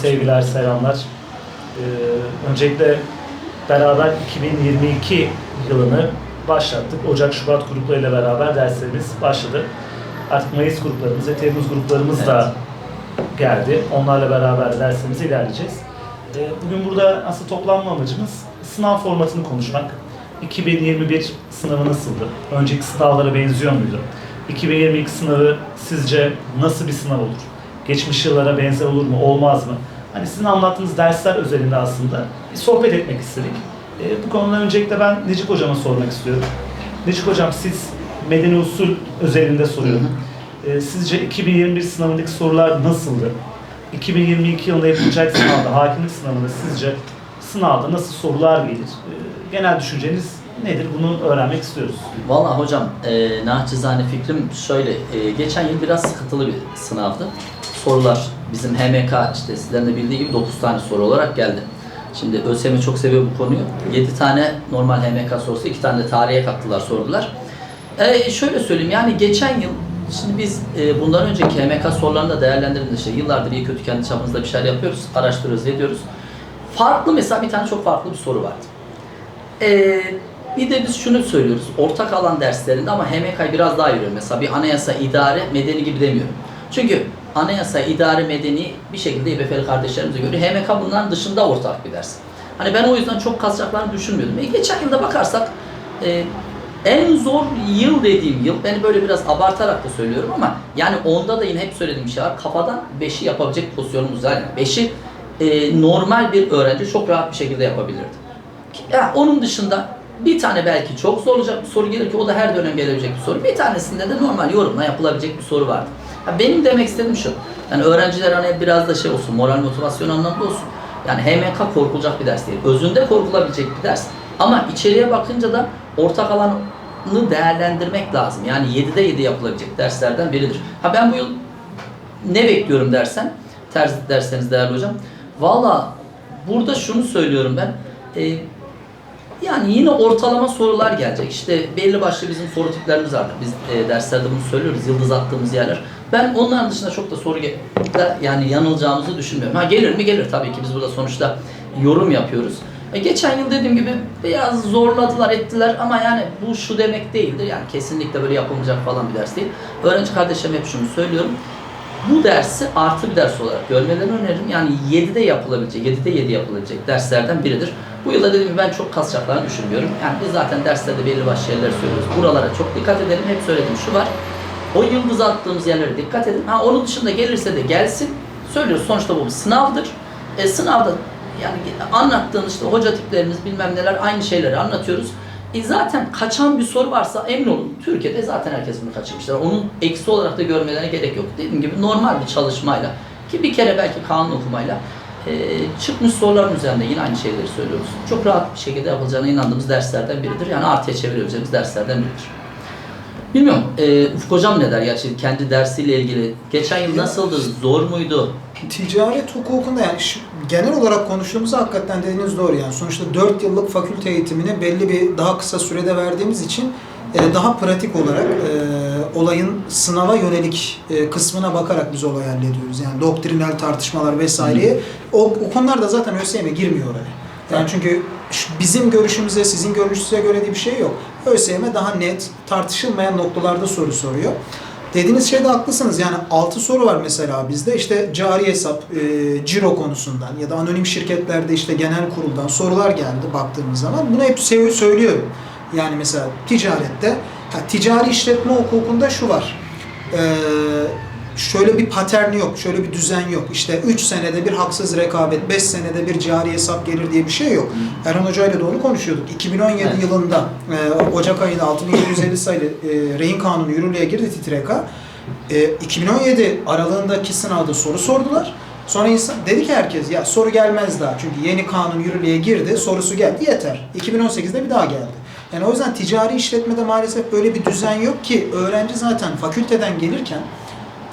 sevgiler, selamlar. Ee, öncelikle beraber 2022 yılını başlattık. Ocak-Şubat gruplarıyla beraber derslerimiz başladı. Artık Mayıs gruplarımız ve Temmuz gruplarımız da geldi. Onlarla beraber derslerimize ilerleyeceğiz. Ee, bugün burada aslında toplanma amacımız sınav formatını konuşmak. 2021 sınavı nasıldı? Önceki sınavlara benziyor muydu? 2022 sınavı sizce nasıl bir sınav olur? Geçmiş yıllara benzer olur mu, olmaz mı? Hani sizin anlattığınız dersler özelinde aslında bir sohbet etmek istedik. Ee, bu konuda öncelikle ben Necip Hocam'a sormak istiyorum. Necip Hocam siz medeni usul özelinde soruyorum. Ee, sizce 2021 sınavındaki sorular nasıldı? 2022 yılında yapılacak sınavda, hakimlik sınavında sizce sınavda nasıl sorular gelir? Ee, genel düşünceniz nedir? Bunu öğrenmek istiyoruz. Valla hocam e, naçizane fikrim şöyle. e, geçen yıl biraz sıkıntılı bir sınavdı. Sorular bizim HMK işte sizlerin de bildiği gibi 9 tane soru olarak geldi. Şimdi ÖSYM çok seviyor bu konuyu. 7 tane normal HMK sorusu, 2 tane de tarihe kattılar sordular. E, şöyle söyleyeyim yani geçen yıl Şimdi biz e, bundan önceki HMK sorularını da değerlendirdiğimizde işte yıllardır iyi kötü kendi çapımızda bir şeyler yapıyoruz, araştırıyoruz, ediyoruz. Farklı mesela bir tane çok farklı bir soru vardı. Ee, bir de biz şunu söylüyoruz. Ortak alan derslerinde ama HMK'yı biraz daha yürüyorum. Mesela bir anayasa, idare, medeni gibi demiyorum. Çünkü anayasa, idare, medeni bir şekilde İBF'li kardeşlerimize göre HMK bunların dışında ortak bir ders. Hani ben o yüzden çok kasacaklarını düşünmüyordum. E, geçen yılda bakarsak e, en zor yıl dediğim yıl, beni böyle biraz abartarak da söylüyorum ama yani onda da yine hep söylediğim şey var. Kafadan 5'i yapabilecek pozisyonumuz var. Yani 5'i e, normal bir öğrenci çok rahat bir şekilde yapabilirdi. Ya onun dışında bir tane belki çok zorlayacak bir soru gelir ki o da her dönem gelebilecek bir soru. Bir tanesinde de normal yorumla yapılabilecek bir soru vardı. Ya benim demek istediğim şu. Yani öğrenciler hani biraz da şey olsun, moral motivasyon anlamında olsun. Yani HMK korkulacak bir ders değil. Özünde korkulabilecek bir ders. Ama içeriye bakınca da ortak alanı değerlendirmek lazım. Yani 7'de 7 yapılabilecek derslerden biridir. Ha ben bu yıl ne bekliyorum dersen, terz derseniz değerli hocam. Valla burada şunu söylüyorum ben. Ee, yani yine ortalama sorular gelecek. İşte belli başlı bizim soru tiplerimiz vardır. Biz e, derslerde bunu söylüyoruz. Yıldız attığımız yerler. Ben onların dışında çok da soru da yani yanılacağımızı düşünmüyorum. Ha gelir mi? Gelir tabii ki. Biz burada sonuçta yorum yapıyoruz. E, geçen yıl dediğim gibi biraz zorladılar ettiler ama yani bu şu demek değildir. Yani kesinlikle böyle yapılmayacak falan bir ders değil. Öğrenci kardeşlerim hep şunu söylüyorum. Bu dersi artı bir ders olarak görmelerini öneririm. Yani 7'de yapılabilecek, 7'de 7 yapılabilecek derslerden biridir. Bu yılda dediğim gibi ben çok kasacaklarını düşünmüyorum. Yani biz zaten derslerde belli başlı şeyler söylüyoruz. Buralara çok dikkat edelim. Hep söylediğim şu var. O yıldız attığımız yerlere dikkat edin. Ha onun dışında gelirse de gelsin. Söylüyoruz sonuçta bu bir sınavdır. E sınavda yani anlattığımız işte hoca tiplerimiz bilmem neler aynı şeyleri anlatıyoruz. E zaten kaçan bir soru varsa emin olun Türkiye'de zaten herkes bunu kaçırmışlar. Onun eksi olarak da görmelerine gerek yok. Dediğim gibi normal bir çalışmayla ki bir kere belki kanun okumayla e, çıkmış soruların üzerinde yine aynı şeyleri söylüyoruz. Çok rahat bir şekilde yapılacağına inandığımız derslerden biridir. Yani artıya çevirebileceğimiz derslerden biridir. Bilmiyorum. E, Ufuk Hocam ne der? Gerçi kendi dersiyle ilgili. Geçen yıl nasıldı? Zor muydu? Ticaret hukukunda yani şu- genel olarak konuştuğumuzda hakikaten dediğiniz doğru yani sonuçta 4 yıllık fakülte eğitimini belli bir daha kısa sürede verdiğimiz için e, daha pratik olarak e, olayın sınava yönelik e, kısmına bakarak biz olayı hallediyoruz. Yani doktrinal tartışmalar vesaireye o, o konular da zaten ÖSYM girmiyor oraya. Yani çünkü bizim görüşümüze, sizin görüşünüze göre diye bir şey yok. ÖSYM daha net, tartışılmayan noktalarda soru soruyor. Dediğiniz şeyde haklısınız. Yani 6 soru var mesela bizde. İşte cari hesap, e, ciro konusundan ya da anonim şirketlerde işte genel kuruldan sorular geldi baktığımız zaman. Bunu hep sö- söylüyorum. Yani mesela ticarette, ha, ticari işletme hukukunda şu var. Ee, şöyle bir paterni yok, şöyle bir düzen yok. İşte 3 senede bir haksız rekabet, 5 senede bir cari hesap gelir diye bir şey yok. Erhan Hoca ile doğru konuşuyorduk. 2017 Evet. yılında e, Ocak ayında 6750 sayılı e, rehin kanunu yürürlüğe girdi TİTREK'a. E, 2017 aralığındaki sınavda soru sordular. Sonra insan, dedi ki herkes ya soru gelmez daha çünkü yeni kanun yürürlüğe girdi sorusu geldi yeter. 2018'de bir daha geldi. Yani o yüzden ticari işletmede maalesef böyle bir düzen yok ki öğrenci zaten fakülteden gelirken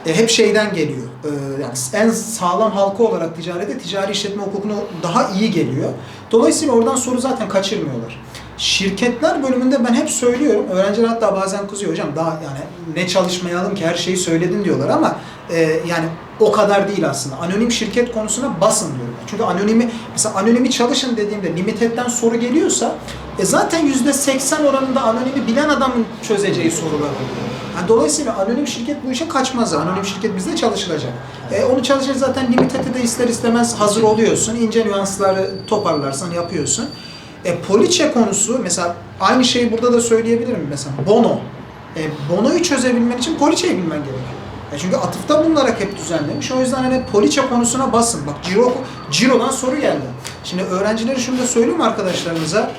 e, hep şeyden geliyor. E, yani en sağlam halka olarak ticarete ticari işletme hukukunu daha iyi geliyor. Dolayısıyla oradan soru zaten kaçırmıyorlar. Şirketler bölümünde ben hep söylüyorum. Öğrenciler hatta bazen kızıyor hocam daha yani ne çalışmayalım ki her şeyi söyledin diyorlar ama e, yani o kadar değil aslında. Anonim şirket konusuna basın diyorum. Çünkü anonimi mesela anonimi çalışın dediğimde limited'den soru geliyorsa e zaten %80 oranında anonimi bilen adamın çözeceği sorular oluyor. Yani dolayısıyla anonim şirket bu işe kaçmaz. Anonim şirket bizde çalışılacak. E, onu çalışır zaten limited'e de ister istemez hazır oluyorsun. İnce nüansları toparlarsan yapıyorsun. E, poliçe konusu mesela aynı şeyi burada da söyleyebilirim mesela bono. E, bonoyu çözebilmen için poliçeyi bilmen gerekiyor. E, çünkü atıfta bulunarak hep düzenlemiş. O yüzden hani poliçe konusuna basın. Bak ciro, cirodan soru geldi. Şimdi öğrencileri şunu da söyleyeyim arkadaşlarımıza.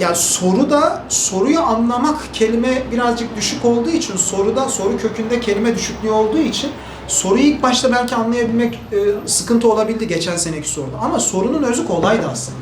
Ya soruda soruyu anlamak kelime birazcık düşük olduğu için soruda soru kökünde kelime düşüklüğü olduğu için soruyu ilk başta belki anlayabilmek e, sıkıntı olabildi geçen seneki soruda. Ama sorunun özü kolaydı aslında.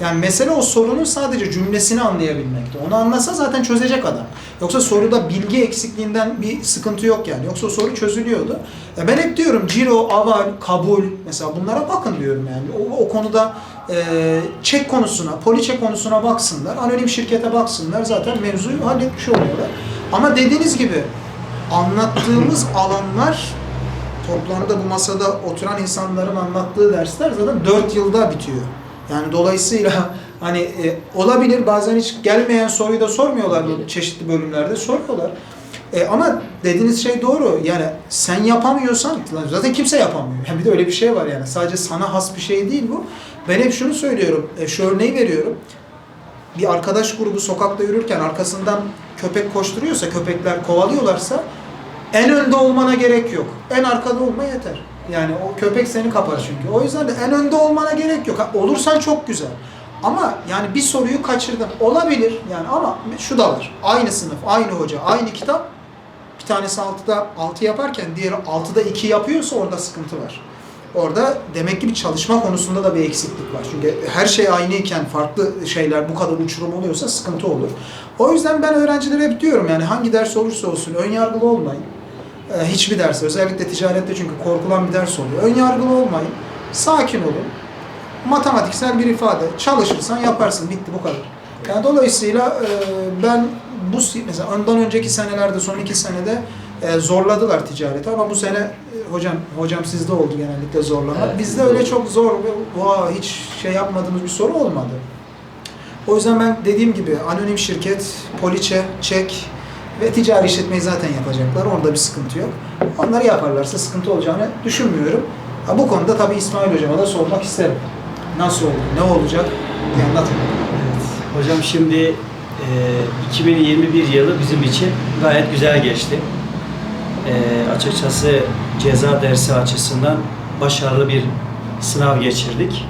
Yani mesele o sorunun sadece cümlesini anlayabilmekti. Onu anlasa zaten çözecek adam. Yoksa soruda bilgi eksikliğinden bir sıkıntı yok yani. Yoksa soru çözülüyordu. Ya ben hep diyorum ciro, aval, kabul mesela bunlara bakın diyorum yani. O, o konuda e, çek konusuna, poliçe konusuna baksınlar. Anonim şirkete baksınlar. Zaten mevzuyu halletmiş oluyorlar. Ama dediğiniz gibi anlattığımız alanlar toplamda bu masada oturan insanların anlattığı dersler zaten 4 yılda bitiyor. Yani dolayısıyla hani e, olabilir bazen hiç gelmeyen soruyu da sormuyorlar bu çeşitli bölümlerde soruyorlar. E, ama dediğiniz şey doğru. Yani sen yapamıyorsan zaten kimse yapamıyor. Yani bir de öyle bir şey var yani. Sadece sana has bir şey değil bu. Ben hep şunu söylüyorum. E, şu örneği veriyorum. Bir arkadaş grubu sokakta yürürken arkasından köpek koşturuyorsa, köpekler kovalıyorlarsa en önde olmana gerek yok. En arkada olma yeter. Yani o köpek seni kapar çünkü. O yüzden de en önde olmana gerek yok. Olursan çok güzel. Ama yani bir soruyu kaçırdın. Olabilir yani ama şu da var. Aynı sınıf, aynı hoca, aynı kitap. Bir tanesi 6'da 6 yaparken diğeri 6'da 2 yapıyorsa orada sıkıntı var. Orada demek ki bir çalışma konusunda da bir eksiklik var. Çünkü her şey aynıyken farklı şeyler bu kadar uçurum oluyorsa sıkıntı olur. O yüzden ben öğrencilere hep diyorum yani hangi ders olursa olsun ön yargılı olmayın. Ee, hiçbir ders özellikle ticarette çünkü korkulan bir ders oluyor. Ön yargılı olmayın. Sakin olun. Matematiksel bir ifade. Çalışırsan yaparsın. Bitti bu kadar. Yani dolayısıyla e, ben bu mesela ondan önceki senelerde son iki senede e, zorladılar ticareti ama bu sene e, hocam hocam sizde oldu genellikle zorlama. Evet, Bizde öyle oldu. çok zor ve hiç şey yapmadığımız bir soru olmadı. O yüzden ben dediğim gibi anonim şirket, poliçe, çek ve ticari işletmeyi zaten yapacaklar. Orada bir sıkıntı yok. Onları yaparlarsa sıkıntı olacağını düşünmüyorum. Ha, bu konuda tabii İsmail Hocam'a da sormak isterim. Nasıl oldu? Ne olacak? Bir anlatın. Evet. Hocam şimdi e, 2021 yılı bizim için gayet güzel geçti. E, açıkçası ceza dersi açısından başarılı bir sınav geçirdik.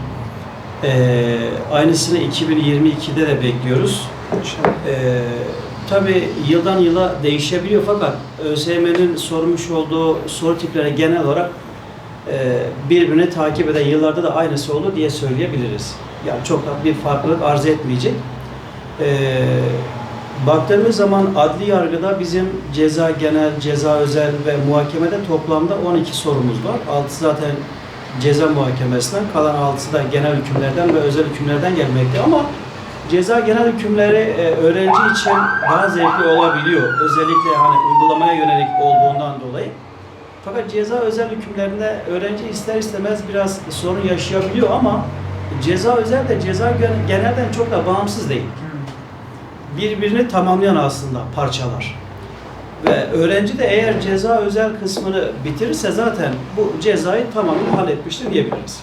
E, aynısını 2022'de de bekliyoruz. İnşallah. E, Tabi yıldan yıla değişebiliyor fakat ÖSYM'nin sormuş olduğu soru tipleri genel olarak e, birbirini takip eden yıllarda da aynısı olur diye söyleyebiliriz. Yani çok da bir farklılık arz etmeyecek. E, baktığımız zaman adli yargıda bizim ceza genel, ceza özel ve muhakemede toplamda 12 sorumuz var. 6 zaten ceza muhakemesinden, kalan 6'sı da genel hükümlerden ve özel hükümlerden gelmekte ama ceza genel hükümleri e, öğrenci için daha zevkli olabiliyor. Özellikle hani uygulamaya yönelik olduğundan dolayı. Fakat ceza özel hükümlerinde öğrenci ister istemez biraz sorun yaşayabiliyor ama ceza özel de ceza gen- genelden çok da bağımsız değil. Birbirini tamamlayan aslında parçalar. Ve öğrenci de eğer ceza özel kısmını bitirirse zaten bu cezayı tamamen halletmiştir diyebiliriz.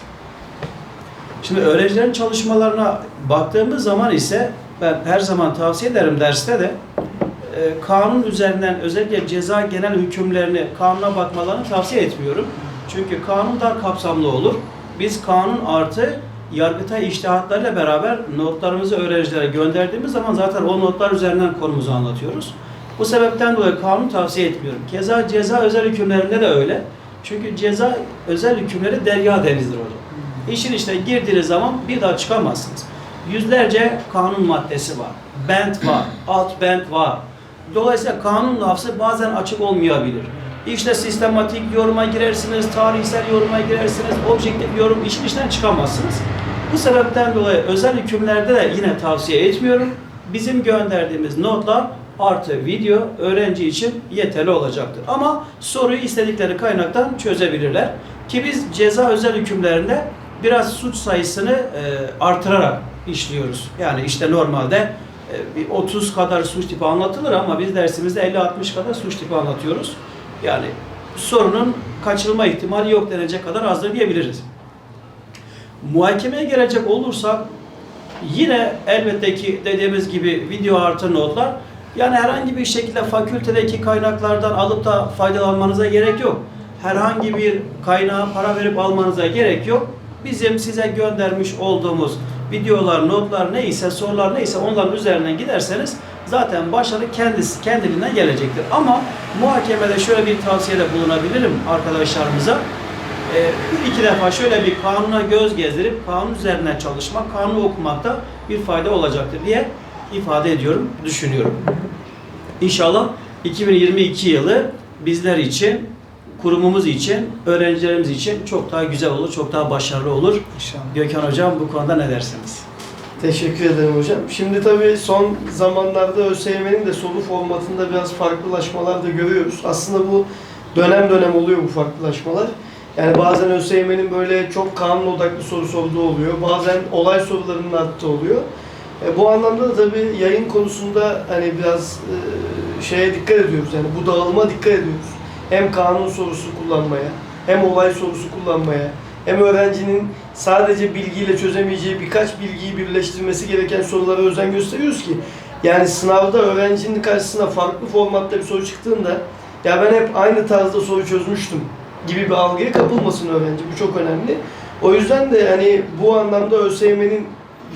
Şimdi öğrencilerin çalışmalarına baktığımız zaman ise ben her zaman tavsiye ederim derste de e, kanun üzerinden özellikle ceza genel hükümlerini kanuna bakmalarını tavsiye etmiyorum. Çünkü kanun dar kapsamlı olur. Biz kanun artı Yargıtay iştihatlarıyla beraber notlarımızı öğrencilere gönderdiğimiz zaman zaten o notlar üzerinden konumuzu anlatıyoruz. Bu sebepten dolayı kanun tavsiye etmiyorum. Keza ceza özel hükümlerinde de öyle. Çünkü ceza özel hükümleri derya denizdir hocam. İşin içine girdiğiniz zaman bir daha çıkamazsınız. Yüzlerce kanun maddesi var. Bent var, alt bent var. Dolayısıyla kanun lafzı bazen açık olmayabilir. İşte sistematik yoruma girersiniz, tarihsel yoruma girersiniz, objektif yorum işin içinden çıkamazsınız. Bu sebepten dolayı özel hükümlerde de yine tavsiye etmiyorum. Bizim gönderdiğimiz notlar artı video öğrenci için yeterli olacaktır. Ama soruyu istedikleri kaynaktan çözebilirler. Ki biz ceza özel hükümlerinde biraz suç sayısını e, artırarak işliyoruz. Yani işte normalde e, bir 30 kadar suç tipi anlatılır ama biz dersimizde 50-60 kadar suç tipi anlatıyoruz. Yani sorunun kaçırılma ihtimali yok denecek kadar azdır diyebiliriz. Muhakemeye gelecek olursak yine elbette ki dediğimiz gibi video artı notlar yani herhangi bir şekilde fakültedeki kaynaklardan alıp da faydalanmanıza gerek yok. Herhangi bir kaynağa para verip almanıza gerek yok. Bizim size göndermiş olduğumuz videolar, notlar neyse, sorular neyse onların üzerinden giderseniz zaten başarı kendisi kendiliğinden gelecektir. Ama muhakemede şöyle bir tavsiyede bulunabilirim arkadaşlarımıza. Ee, iki defa şöyle bir kanuna göz gezdirip kanun üzerinden çalışmak, kanunu okumakta bir fayda olacaktır diye ifade ediyorum, düşünüyorum. İnşallah 2022 yılı bizler için, kurumumuz için, öğrencilerimiz için çok daha güzel olur, çok daha başarılı olur. İnşallah. Gökhan Hocam bu konuda ne dersiniz? Teşekkür ederim hocam. Şimdi tabii son zamanlarda ÖSYM'nin de soru formatında biraz farklılaşmalar da görüyoruz. Aslında bu dönem dönem oluyor bu farklılaşmalar. Yani bazen ÖSYM'nin böyle çok kanun odaklı soru sorduğu oluyor. Bazen olay sorularının arttığı oluyor. E, bu anlamda da tabii yayın konusunda hani biraz e, şeye dikkat ediyoruz. Yani bu dağılıma dikkat ediyoruz. Hem kanun sorusu kullanmaya, hem olay sorusu kullanmaya, hem öğrencinin sadece bilgiyle çözemeyeceği birkaç bilgiyi birleştirmesi gereken sorulara özen gösteriyoruz ki yani sınavda öğrencinin karşısına farklı formatta bir soru çıktığında ya ben hep aynı tarzda soru çözmüştüm gibi bir algıya kapılmasın öğrenci. Bu çok önemli. O yüzden de hani bu anlamda ÖSYM'nin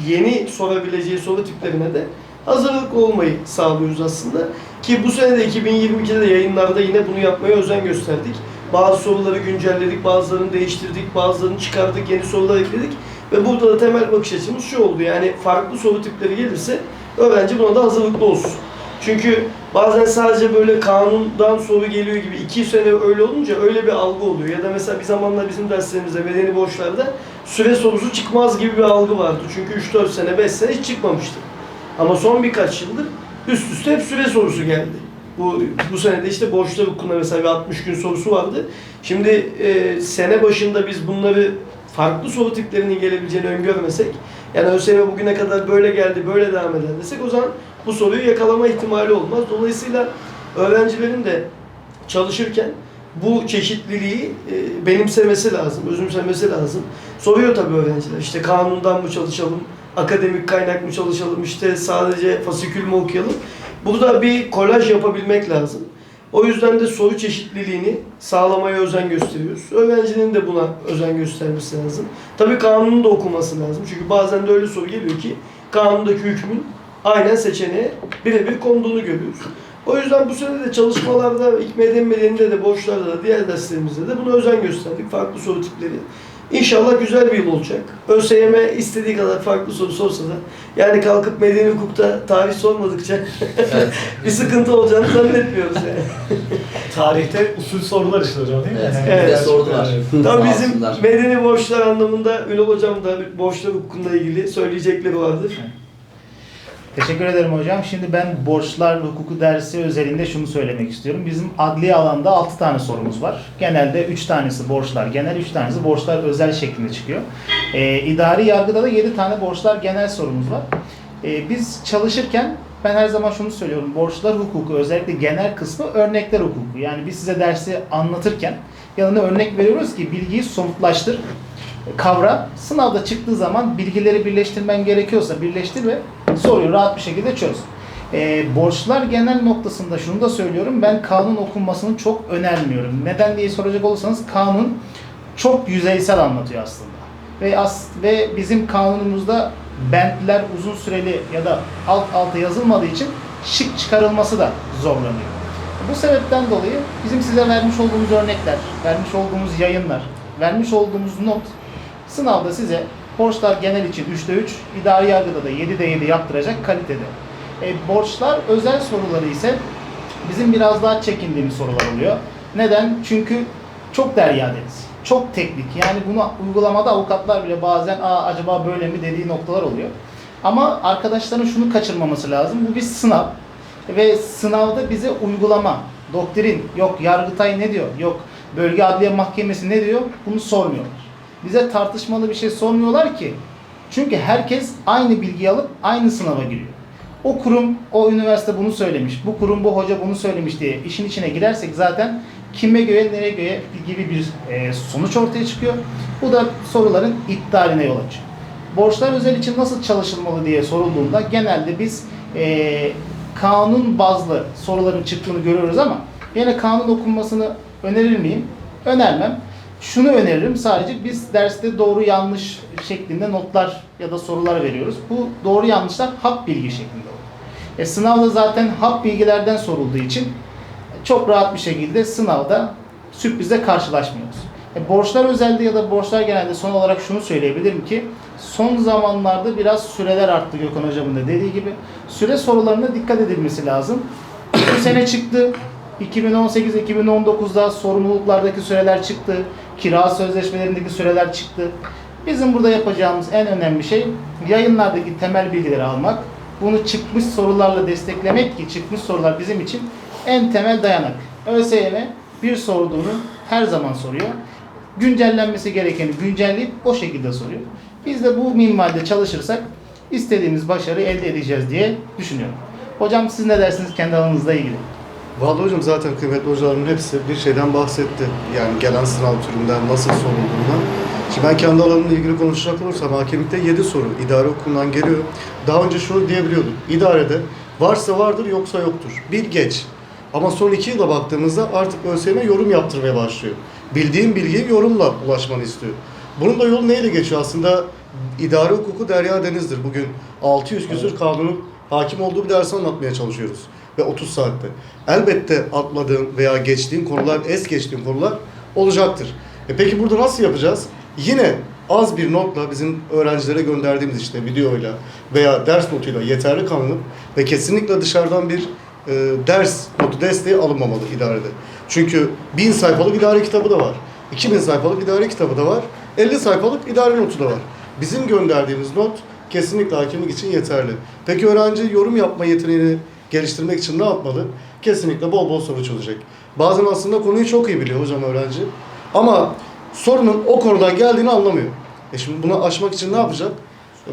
yeni sorabileceği soru tiplerine de hazırlıklı olmayı sağlıyoruz aslında. Ki bu sene de 2022'de de yayınlarda yine bunu yapmaya özen gösterdik. Bazı soruları güncelledik, bazılarını değiştirdik, bazılarını çıkardık, yeni sorular ekledik. Ve burada da temel bakış açımız şu oldu. Yani farklı soru tipleri gelirse öğrenci buna da hazırlıklı olsun. Çünkü bazen sadece böyle kanundan soru geliyor gibi iki sene öyle olunca öyle bir algı oluyor. Ya da mesela bir zamanlar bizim derslerimizde medeni borçlarda süre sorusu çıkmaz gibi bir algı vardı. Çünkü 3-4 sene, 5 sene hiç çıkmamıştı. Ama son birkaç yıldır üst üste hep süre sorusu geldi. Bu bu sene de işte borçlar hukukunda mesela bir 60 gün sorusu vardı. Şimdi e, sene başında biz bunları farklı soru tiplerinin gelebileceğini öngörmesek, yani ÖSYM bugüne kadar böyle geldi, böyle devam eder desek o zaman bu soruyu yakalama ihtimali olmaz. Dolayısıyla öğrencilerin de çalışırken bu çeşitliliği e, benimsemesi lazım, özümsemesi lazım. Soruyor tabii öğrenciler. İşte kanundan mı çalışalım, akademik kaynak mı çalışalım, işte sadece fasikül mü okuyalım. Burada bir kolaj yapabilmek lazım. O yüzden de soru çeşitliliğini sağlamaya özen gösteriyoruz. Öğrencinin de buna özen göstermesi lazım. Tabii kanunu da okuması lazım. Çünkü bazen de öyle soru geliyor ki kanundaki hükmün aynen seçeneğe birebir konduğunu görüyoruz. O yüzden bu sene de çalışmalarda, İKMED'in medeninde de, borçlarda da, diğer derslerimizde de buna özen gösterdik. Farklı soru tipleri. İnşallah güzel bir yıl olacak. ÖSYM istediği kadar farklı soru sorsa da yani kalkıp medeni hukukta tarih sormadıkça bir sıkıntı olacağını zannetmiyoruz yani. Tarihte usul sorular işte hocam değil mi? Evet, Yani sordular. evet. Tabii Sağ bizim medeni borçlar anlamında Ünal Hocam da borçlar hukukunda ilgili söyleyecekleri vardır. Teşekkür ederim hocam. Şimdi ben borçlar hukuku dersi özelinde şunu söylemek istiyorum. Bizim adli alanda 6 tane sorumuz var. Genelde 3 tanesi borçlar genel, 3 tanesi borçlar özel şeklinde çıkıyor. Ee, idari yargıda da 7 tane borçlar genel sorumuz var. Ee, biz çalışırken ben her zaman şunu söylüyorum. Borçlar hukuku özellikle genel kısmı örnekler hukuku. Yani biz size dersi anlatırken yanına örnek veriyoruz ki bilgiyi somutlaştır kavra sınavda çıktığı zaman bilgileri birleştirmen gerekiyorsa birleştir ve soruyu rahat bir şekilde çöz. Ee, borçlar genel noktasında şunu da söylüyorum. Ben kanun okunmasını çok önermiyorum. Neden diye soracak olursanız kanun çok yüzeysel anlatıyor aslında. Ve as ve bizim kanunumuzda bentler uzun süreli ya da alt alta yazılmadığı için şık çıkarılması da zorlanıyor. Bu sebepten dolayı bizim size vermiş olduğumuz örnekler, vermiş olduğumuz yayınlar, vermiş olduğumuz not sınavda size borçlar genel için 3'te 3, idari yargıda da 7'de 7 yaptıracak kalitede. E, borçlar özel soruları ise bizim biraz daha çekindiğimiz sorular oluyor. Neden? Çünkü çok derya deniz. Çok teknik. Yani bunu uygulamada avukatlar bile bazen Aa, acaba böyle mi dediği noktalar oluyor. Ama arkadaşların şunu kaçırmaması lazım. Bu bir sınav. Ve sınavda bize uygulama, doktrin, yok Yargıtay ne diyor, yok Bölge Adliye Mahkemesi ne diyor bunu sormuyorlar. Bize tartışmalı bir şey sormuyorlar ki. Çünkü herkes aynı bilgiyi alıp aynı sınava giriyor. O kurum, o üniversite bunu söylemiş, bu kurum, bu hoca bunu söylemiş diye işin içine girersek zaten kime göre, nereye göre gibi bir e, sonuç ortaya çıkıyor. Bu da soruların iptaline yol açıyor. Borçlar özel için nasıl çalışılmalı diye sorulduğunda genelde biz e, kanun bazlı soruların çıktığını görüyoruz ama yine kanun okunmasını önerir miyim? Önermem. Şunu öneririm sadece biz derste doğru yanlış şeklinde notlar ya da sorular veriyoruz. Bu doğru yanlışlar hap bilgi şeklinde oluyor. E, sınavda zaten hap bilgilerden sorulduğu için çok rahat bir şekilde sınavda sürprizle karşılaşmıyoruz. E, borçlar özelde ya da borçlar genelde son olarak şunu söyleyebilirim ki son zamanlarda biraz süreler arttı Gökhan Hocam'ın da dediği gibi. Süre sorularına dikkat edilmesi lazım. Bu sene çıktı. 2018-2019'da sorumluluklardaki süreler çıktı. Kira sözleşmelerindeki süreler çıktı. Bizim burada yapacağımız en önemli şey yayınlardaki temel bilgileri almak. Bunu çıkmış sorularla desteklemek ki çıkmış sorular bizim için en temel dayanak. ÖSYM bir sorduğunu her zaman soruyor. Güncellenmesi gerekeni güncelleyip o şekilde soruyor. Biz de bu minvalde çalışırsak istediğimiz başarıyı elde edeceğiz diye düşünüyorum. Hocam siz ne dersiniz kendi alanınızla ilgili? Vallahi hocam zaten kıymetli hocalarımın hepsi bir şeyden bahsetti. Yani gelen sınav türünden nasıl sorulduğundan. Şimdi ben kendi alanımla ilgili konuşacak olursam hakemlikte 7 soru idare hukukundan geliyor. Daha önce şunu diyebiliyorduk. İdarede varsa vardır yoksa yoktur. Bir geç. Ama son iki yıla baktığımızda artık ÖSYM yorum yaptırmaya başlıyor. Bildiğin bilgiyi yorumla ulaşmanı istiyor. Bunun da yolu neyle geçiyor? Aslında idare hukuku derya denizdir. Bugün 600 küsür kanunun hakim olduğu bir ders anlatmaya çalışıyoruz. Ve 30 saatte. Elbette atladığın veya geçtiğin konular, es geçtiğin konular olacaktır. E peki burada nasıl yapacağız? Yine az bir notla bizim öğrencilere gönderdiğimiz işte videoyla veya ders notuyla yeterli kalınıp ve kesinlikle dışarıdan bir e, ders notu desteği alınmamalı idarede. Çünkü 1000 sayfalık idare kitabı da var. 2000 sayfalık idare kitabı da var. 50 sayfalık idare notu da var. Bizim gönderdiğimiz not kesinlikle hakemlik için yeterli. Peki öğrenci yorum yapma yeteneğini geliştirmek için ne yapmalı? Kesinlikle bol bol soru çözecek. Bazen aslında konuyu çok iyi biliyor hocam öğrenci. Ama sorunun o konudan geldiğini anlamıyor. E şimdi bunu aşmak için ne yapacak?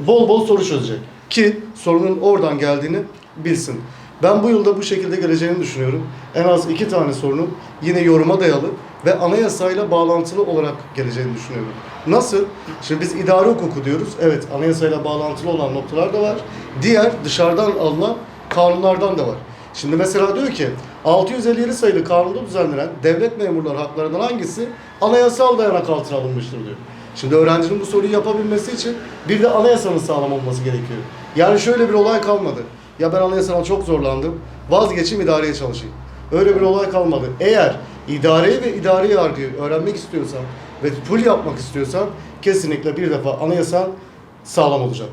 Bol bol soru çözecek. Ki sorunun oradan geldiğini bilsin. Ben bu yılda bu şekilde geleceğini düşünüyorum. En az iki tane sorunun yine yoruma dayalı ve anayasayla bağlantılı olarak geleceğini düşünüyorum. Nasıl? Şimdi biz idare hukuku diyoruz. Evet anayasayla bağlantılı olan noktalar da var. Diğer dışarıdan alınan kanunlardan da var. Şimdi mesela diyor ki 657 sayılı kanunda düzenlenen devlet memurları haklarından hangisi anayasal dayanak altına alınmıştır diyor. Şimdi öğrencinin bu soruyu yapabilmesi için bir de anayasanın sağlam olması gerekiyor. Yani şöyle bir olay kalmadı. Ya ben anayasana çok zorlandım. Vazgeçeyim idareye çalışayım. Öyle bir olay kalmadı. Eğer idareyi ve idari yargıyı öğrenmek istiyorsan ve full yapmak istiyorsan kesinlikle bir defa anayasan sağlam olacak.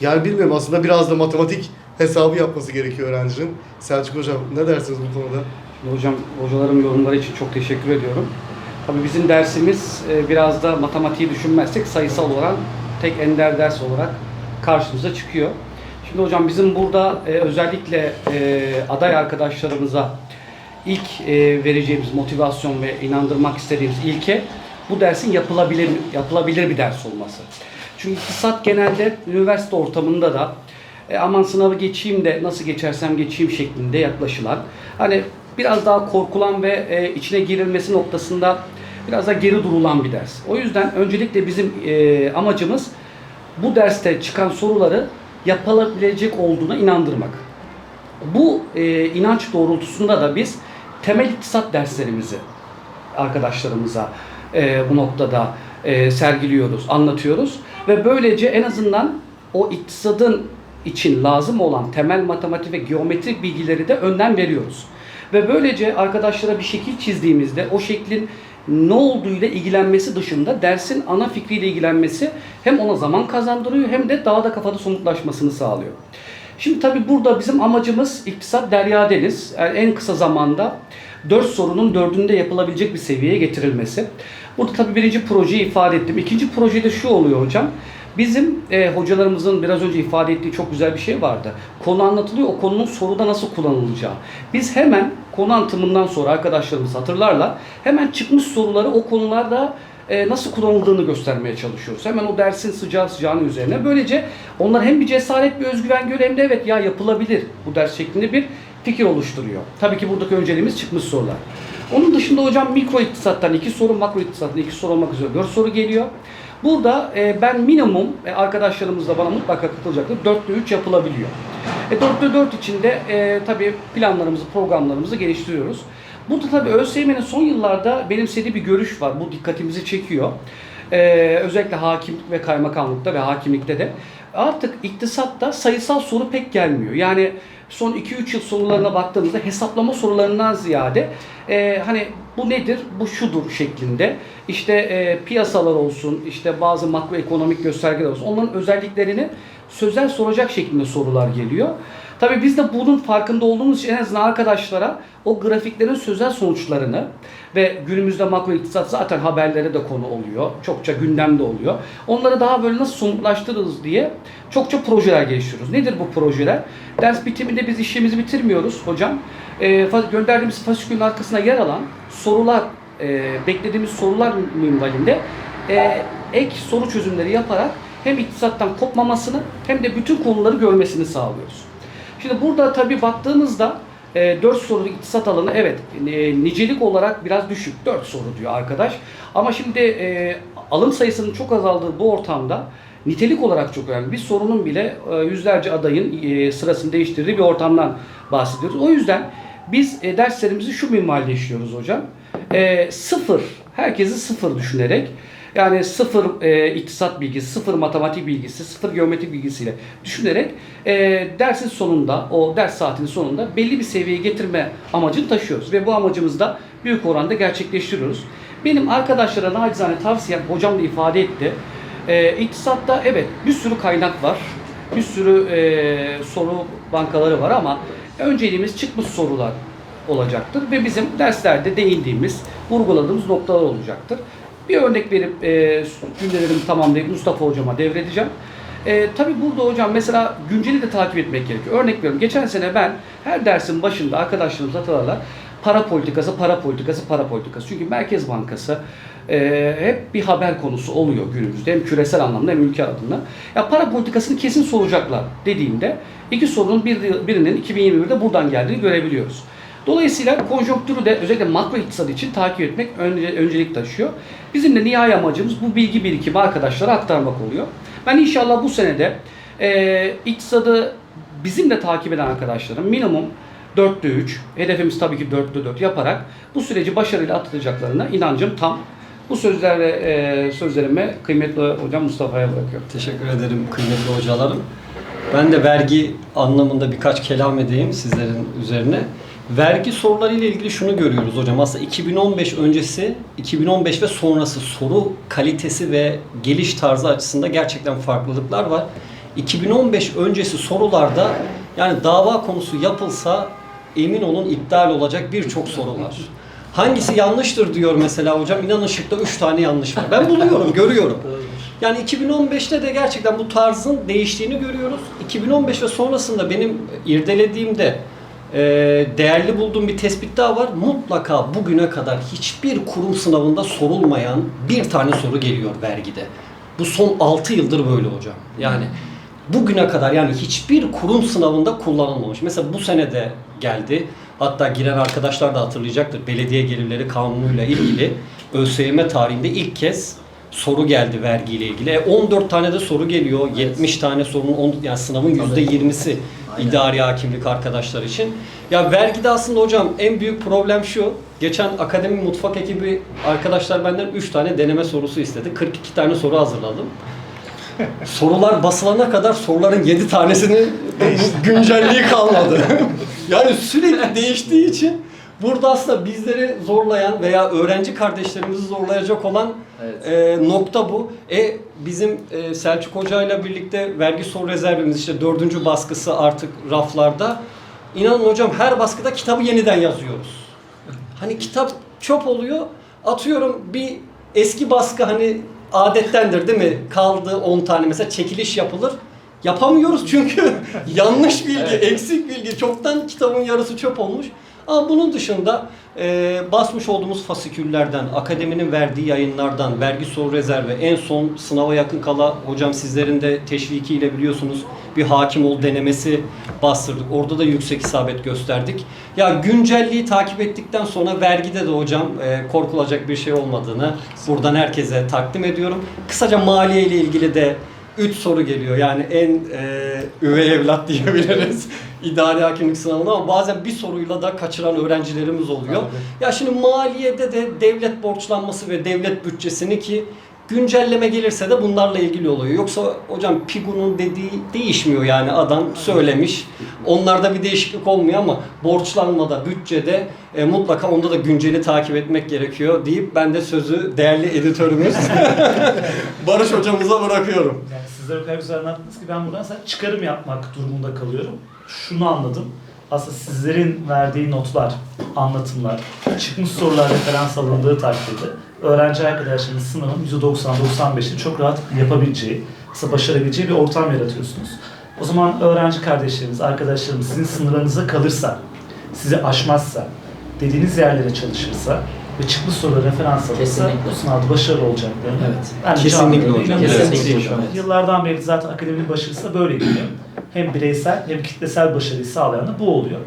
Yani bilmiyorum aslında biraz da matematik hesabı yapması gerekiyor öğrencinin. Selçuk Hocam ne dersiniz bu konuda? Hocam, hocalarım yorumları için çok teşekkür ediyorum. Tabii bizim dersimiz e, biraz da matematiği düşünmezsek sayısal olan tek ender ders olarak karşımıza çıkıyor. Şimdi hocam bizim burada e, özellikle e, aday arkadaşlarımıza ilk vereceğimiz motivasyon ve inandırmak istediğimiz ilke bu dersin yapılabilir yapılabilir bir ders olması. Çünkü iktisat genelde üniversite ortamında da e, aman sınavı geçeyim de nasıl geçersem geçeyim şeklinde yaklaşılan hani biraz daha korkulan ve e, içine girilmesi noktasında biraz da geri durulan bir ders. O yüzden öncelikle bizim e, amacımız bu derste çıkan soruları yapılabilecek olduğuna inandırmak. Bu e, inanç doğrultusunda da biz temel iktisat derslerimizi arkadaşlarımıza e, bu noktada e, sergiliyoruz, anlatıyoruz ve böylece en azından o iktisadın için lazım olan temel matematik ve geometrik bilgileri de önden veriyoruz. Ve böylece arkadaşlara bir şekil çizdiğimizde o şeklin ne olduğuyla ilgilenmesi dışında dersin ana fikriyle ilgilenmesi hem ona zaman kazandırıyor hem de daha da kafada somutlaşmasını sağlıyor. Şimdi tabi burada bizim amacımız iktisat derya deniz. Yani en kısa zamanda 4 sorunun dördünde yapılabilecek bir seviyeye getirilmesi. Burada tabii birinci projeyi ifade ettim. İkinci projede şu oluyor hocam. Bizim e, hocalarımızın biraz önce ifade ettiği çok güzel bir şey vardı. Konu anlatılıyor, o konunun soruda nasıl kullanılacağı. Biz hemen konu anlatımından sonra arkadaşlarımız hatırlarlar. Hemen çıkmış soruları o konularda e, nasıl kullanıldığını göstermeye çalışıyoruz. Hemen o dersin sıcağı sıcağının üzerine. Böylece onlar hem bir cesaret, bir özgüven görüyor hem de evet ya yapılabilir bu ders şeklinde bir fikir oluşturuyor. Tabii ki buradaki önceliğimiz çıkmış sorular. Onun dışında hocam mikro iktisattan iki soru, makro iktisattan iki soru olmak üzere dört soru geliyor. Burada e, ben minimum, e, arkadaşlarımız da bana mutlaka katılacaktır, 4'te 3 yapılabiliyor. E, 4'te 4 içinde e, tabii planlarımızı, programlarımızı geliştiriyoruz. Burada tabii ÖSYM'nin son yıllarda benimsediği bir görüş var. Bu dikkatimizi çekiyor. Ee, özellikle hakimlik ve kaymakamlıkta ve hakimlikte de. Artık iktisatta sayısal soru pek gelmiyor. Yani son 2-3 yıl sorularına baktığımızda hesaplama sorularından ziyade e, hani bu nedir, bu şudur şeklinde işte e, piyasalar olsun, işte bazı makroekonomik göstergeler olsun onların özelliklerini sözel soracak şeklinde sorular geliyor. Tabii biz de bunun farkında olduğumuz için en azından arkadaşlara o grafiklerin sözel sonuçlarını ve günümüzde makro iktisat zaten haberlere de konu oluyor. Çokça gündemde oluyor. Onları daha böyle nasıl somutlaştırırız diye çokça projeler geliştiriyoruz. Nedir bu projeler? Ders bitiminde biz işimizi bitirmiyoruz hocam. E, gönderdiğimiz fasikülün arkasına yer alan sorular, e, beklediğimiz sorular minvalinde e, ek soru çözümleri yaparak hem iktisattan kopmamasını hem de bütün konuları görmesini sağlıyoruz. Şimdi burada tabii baktığımızda e, 4 sorulu iktisat alanı evet e, nicelik olarak biraz düşük. 4 soru diyor arkadaş. Ama şimdi e, alım sayısının çok azaldığı bu ortamda nitelik olarak çok önemli. Bir sorunun bile e, yüzlerce adayın e, sırasını değiştirdiği bir ortamdan bahsediyoruz. O yüzden biz derslerimizi şu minvalde işliyoruz hocam. E, sıfır, herkesi sıfır düşünerek yani sıfır e, iktisat bilgisi, sıfır matematik bilgisi, sıfır geometri bilgisiyle düşünerek e, dersin sonunda, o ders saatinin sonunda belli bir seviyeye getirme amacını taşıyoruz. Ve bu amacımızı da büyük oranda gerçekleştiriyoruz. Benim arkadaşlara nacizane tavsiyem, hocam da ifade etti. E, iktisatta evet bir sürü kaynak var, bir sürü e, soru bankaları var ama önceliğimiz çıkmış sorular olacaktır ve bizim derslerde değindiğimiz, vurguladığımız noktalar olacaktır. Bir örnek verip e, cümlelerimi tamamlayıp Mustafa hocama devredeceğim. E, tabii burada hocam mesela günceli de takip etmek gerekiyor. Örnek veriyorum geçen sene ben her dersin başında arkadaşlarımız hatırlarlar para politikası, para politikası, para politikası. Çünkü Merkez Bankası e, hep bir haber konusu oluyor günümüzde. Hem küresel anlamda hem ülke adına. Ya para politikasını kesin soracaklar dediğimde iki sorunun bir, birinin 2021'de buradan geldiğini görebiliyoruz. Dolayısıyla konjonktürü de özellikle makro iktisat için takip etmek önce, öncelik taşıyor. Bizim de nihai amacımız bu bilgi birikimi arkadaşlara aktarmak oluyor. Ben inşallah bu senede e, iktisadı bizimle takip eden arkadaşlarım minimum 4'te 3, hedefimiz tabii ki 4'te 4 yaparak bu süreci başarıyla atlatacaklarına inancım tam. Bu sözlerle e, sözlerimi kıymetli hocam Mustafa'ya bırakıyorum. Teşekkür ederim kıymetli hocalarım. Ben de vergi anlamında birkaç kelam edeyim sizlerin üzerine. Vergi soruları ile ilgili şunu görüyoruz hocam. Aslında 2015 öncesi, 2015 ve sonrası soru kalitesi ve geliş tarzı açısında gerçekten farklılıklar var. 2015 öncesi sorularda yani dava konusu yapılsa emin olun iptal olacak birçok soru var. Hangisi yanlıştır diyor mesela hocam. İnanın şıkta 3 tane yanlış var. Ben buluyorum, görüyorum. Yani 2015'te de gerçekten bu tarzın değiştiğini görüyoruz. 2015 ve sonrasında benim irdelediğimde e, değerli bulduğum bir tespit daha var. Mutlaka bugüne kadar hiçbir kurum sınavında sorulmayan bir tane soru geliyor vergide. Bu son 6 yıldır böyle hocam. Yani bugüne kadar yani hiçbir kurum sınavında kullanılmamış. Mesela bu sene de geldi. Hatta giren arkadaşlar da hatırlayacaktır. Belediye gelirleri kanunuyla ilgili ÖSYM tarihinde ilk kez soru geldi vergiyle ilgili. E, 14 tane de soru geliyor. 70 tane sorunun yani sınavın %20'si idari hakimlik arkadaşlar için. Ya vergide aslında hocam en büyük problem şu. Geçen akademi mutfak ekibi arkadaşlar benden 3 tane deneme sorusu istedi. 42 tane soru hazırladım. Sorular basılana kadar soruların 7 tanesinin güncelliği kalmadı. yani sürekli değiştiği için burada aslında bizleri zorlayan veya öğrenci kardeşlerimizi zorlayacak olan Evet. e, nokta bu. E bizim e, Selçuk Hoca ile birlikte vergi soru rezervimiz işte dördüncü baskısı artık raflarda. İnanın hocam her baskıda kitabı yeniden yazıyoruz. Hani kitap çöp oluyor. Atıyorum bir eski baskı hani adettendir değil mi? Kaldı 10 tane mesela çekiliş yapılır. Yapamıyoruz çünkü yanlış bilgi, eksik bilgi. Çoktan kitabın yarısı çöp olmuş. Ama bunun dışında e, basmış olduğumuz fasiküllerden, akademinin verdiği yayınlardan, vergi soru rezervi, en son sınava yakın kala hocam sizlerin de teşvikiyle biliyorsunuz bir hakim ol denemesi bastırdık. Orada da yüksek isabet gösterdik. Ya güncelliği takip ettikten sonra vergide de hocam e, korkulacak bir şey olmadığını buradan herkese takdim ediyorum. Kısaca maliye ile ilgili de 3 soru geliyor. Yani en e, üvey evlat diyebiliriz idari hakimlik sınavında ama bazen bir soruyla da kaçıran öğrencilerimiz oluyor. Ya şimdi maliyede de devlet borçlanması ve devlet bütçesini ki güncelleme gelirse de bunlarla ilgili oluyor. Yoksa hocam PİGU'nun dediği değişmiyor yani adam söylemiş. Onlarda bir değişiklik olmuyor ama borçlanmada, bütçede e, mutlaka onda da günceli takip etmek gerekiyor deyip ben de sözü değerli editörümüz Barış hocamıza bırakıyorum. Yani sizler o kadar güzel anlattınız ki ben buradan çıkarım yapmak durumunda kalıyorum. Şunu anladım. Aslında sizlerin verdiği notlar, anlatımlar, çıkmış sorular referans alındığı takdirde öğrenci arkadaşlarının sınavın %90-95'ini çok rahat yapabileceği, aslında başarabileceği bir ortam yaratıyorsunuz. O zaman öğrenci kardeşlerimiz, arkadaşlarımız sizin sınırlarınıza kalırsa, sizi aşmazsa, dediğiniz yerlere çalışırsa ve çıkmış soruları referans alırsa Kesinlikle. bu sınavda başarılı olacaklarını Evet. ben Kesinlikle gönülden Kesinlikle hocam. Yıllardan beri zaten akademinin başarısı da böyle gidiyor. Hem bireysel hem kitlesel başarıyı sağlayan da bu oluyor.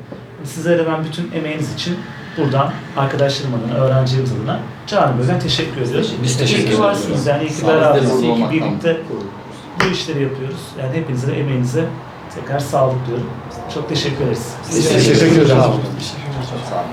Sizlere ben bütün emeğiniz için buradan arkadaşlarım adına, öğrencilerimiz adına canı böyle teşekkür ediyoruz. Biz İyi teşekkür ki ederiz. varsınız yani iyi ki beraberiz, iyi ki birlikte bu işleri yapıyoruz. Yani hepinize emeğinize tekrar sağlık diyorum. Çok teşekkür ederiz. Teşekkür ederiz. Çok sağ olun.